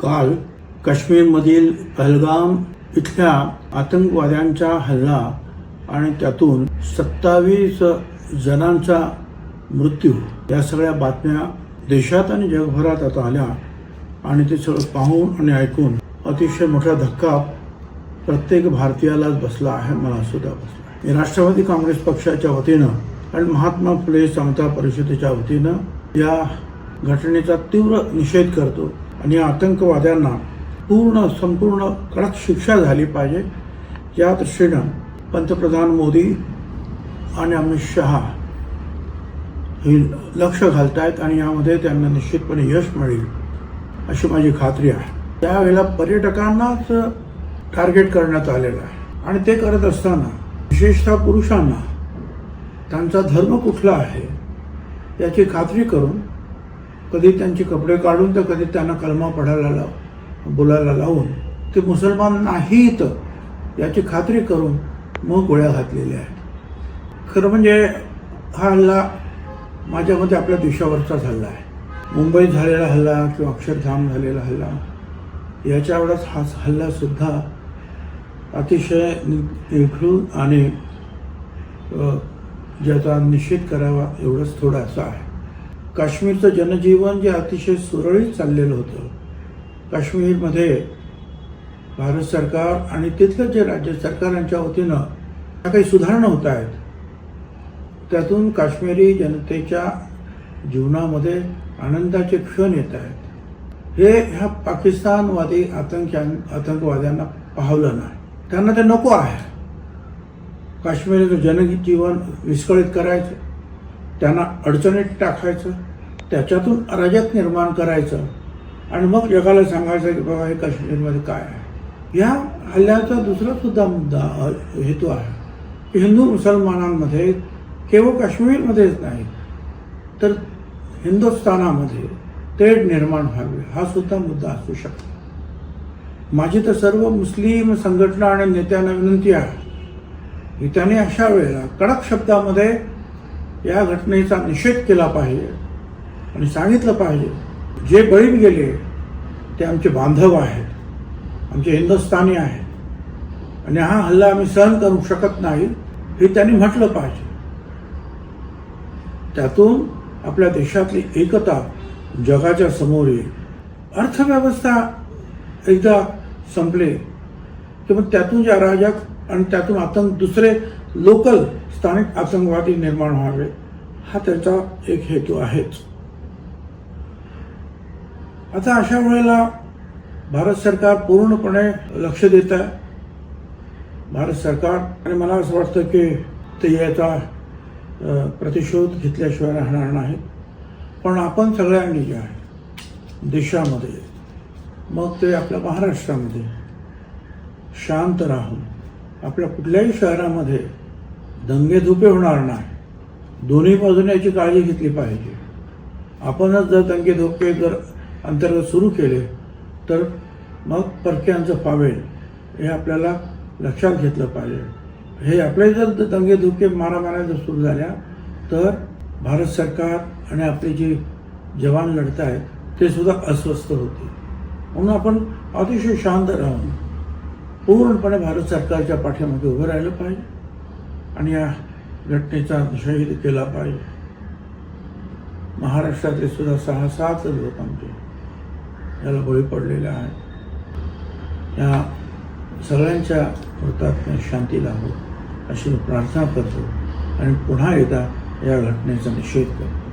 काल काश्मीरमधील पहलगाम इथल्या आतंकवाद्यांचा हल्ला आणि त्यातून सत्तावीस जणांचा मृत्यू. या सगळ्या बातम्या देशात आणि जगभरात आता आल्या आणि ते सगळं पाहून आणि ऐकून अतिशय मोठा धक्का प्रत्येक भारतीयालाच बसला आहे मला सुद्धा बसला मी राष्ट्रवादी काँग्रेस पक्षाच्या वतीनं आणि महात्मा फुले समता परिषदेच्या वतीनं या घटनेचा तीव्र निषेध करतो. आणि आतंकवाद्यांना पूर्ण संपूर्ण कडक शिक्षा झाली पाहिजे. या दृष्टीनं पंतप्रधान मोदी आणि अमित शहा हे लक्ष घालत आहेत आणि यामध्ये त्यांना निश्चितपणे यश मिळेल अशी माझी खात्री आहे. त्यावेळेला पर्यटकांनाच टार्गेट करण्यात आलेलं आहे. आणि ते करत असताना विशेषतः पुरुषांना त्यांचा धर्म कुठला आहे याची खात्री करून कधी त्यांचे कपडे काढून तर कधी त्यांना कलमा पडायला लाव बोलायला लावून ते मुसलमान नाहीत याची खात्री करून मग गोळ्या घातलेल्या आहेत. खरं म्हणजे हा हल्ला माझ्या मते आपल्या देशावरचाच हल्ला आहे. मुंबईत झालेला हल्ला किंवा अक्षरधाम झालेला हल्ला याच्यावेळेस हा हल्लासुद्धा अतिशय निखळून आणि ज्याचा निषेध करावा एवढंच थोडासा आहे. काश्मीरचं जनजीवन जे अतिशय सुरळीत चाललेलं होतं काश्मीरमध्ये भारत सरकार आणि तिथलं जे राज्य सरकारांच्या वतीनं ज्या काही सुधारणा होत आहेत त्यातून काश्मीरी जनतेच्या जीवनामध्ये आनंदाचे क्षण येत आहेत. हे ह्या पाकिस्तानवादी आतंक्यां आतंकवाद्यांना पाहवलं नाही. त्यांना ते नको आहे. काश्मीरचं जनजीवन विस्कळीत करायचं त्यांना अडचणीत टाकायचं त्याच्यातून अराजक निर्माण करायचं. आणि मग जगाला सांगायचं की बाबा हे काश्मीरमध्ये काय आहे? या हल्ल्याचा दुसरा सुद्धा मुद्दा हेतू आहे हिंदू मुसलमानांमध्ये केवळ काश्मीरमध्येच नाही तर हिंदुस्थानामध्ये तेढ निर्माण व्हावी हा सुद्धा मुद्दा असू शकतो. माझी तर सर्व मुस्लिम संघटना आणि नेत्यांना विनंती आहे की त्यांनी अशा वेळेला कडक शब्दामध्ये या घटनेचा निषेध केला पाहिजे आणि सांगितलं पाहिजे. जे बळी गेले ते आमचे बांधव आहेत आमचे हिंदुस्थानी आहेत. आणि हा हल्ला आम्ही सहन करू शकत नाही हे त्यांनी म्हटलं पाहिजे. त्यातून आपल्या देशातली एकता जगाच्या समोर येईल. अर्थव्यवस्था एकदा संपले की मग त्यातून ज्या राजा आणि त्यातून आतंक दुसरे लोकल स्थानिक आतंकवादी निर्माण व्हावे हा त्याचा एक हेतू आहेच. आता अशा वेळेला भारत सरकार पूर्णपणे लक्ष देत आहे. भारत सरकार आणि मला असं वाटतं की ते याचा प्रतिशोध घेतल्याशिवाय राहणार नाहीत. पण आपण सगळ्यांनी जे आहे देशामध्ये मग ते आपल्या महाराष्ट्रामध्ये शांत राहून आपल्या कुठल्याही शहरामध्ये दंगेधुपे होणार नाही. दोन्ही बाजूने याची काळजी घेतली पाहिजे. आपणच जर दंगेधुपे जर अंतर्गत सुरू केले तर मग परक्यांचं पावेल हे आपल्याला लक्षात घेतलं पाहिजे. हे आपले जर दंगेधुके मारामाऱ्या जर सुरू झाल्या तर भारत सरकार आणि आपले जे जवान लढत आहेत ते सुद्धा अस्वस्थ होते म्हणून आपण अतिशय शांत राहून पूर्णपणे भारत सरकारच्या पाठ्यामध्ये उभं राहिलं पाहिजे. आणि या घटनेचा शहीद केला पाहिजे. महाराष्ट्रातले सुद्धा सहा सात लोक आमचे याला बळी पडलेले आहेत. या सगळ्यांच्या मृतात शांती लाभो अशी प्रार्थना करतो आणि पुन्हा एकदा या घटनेचा निषेध करतो.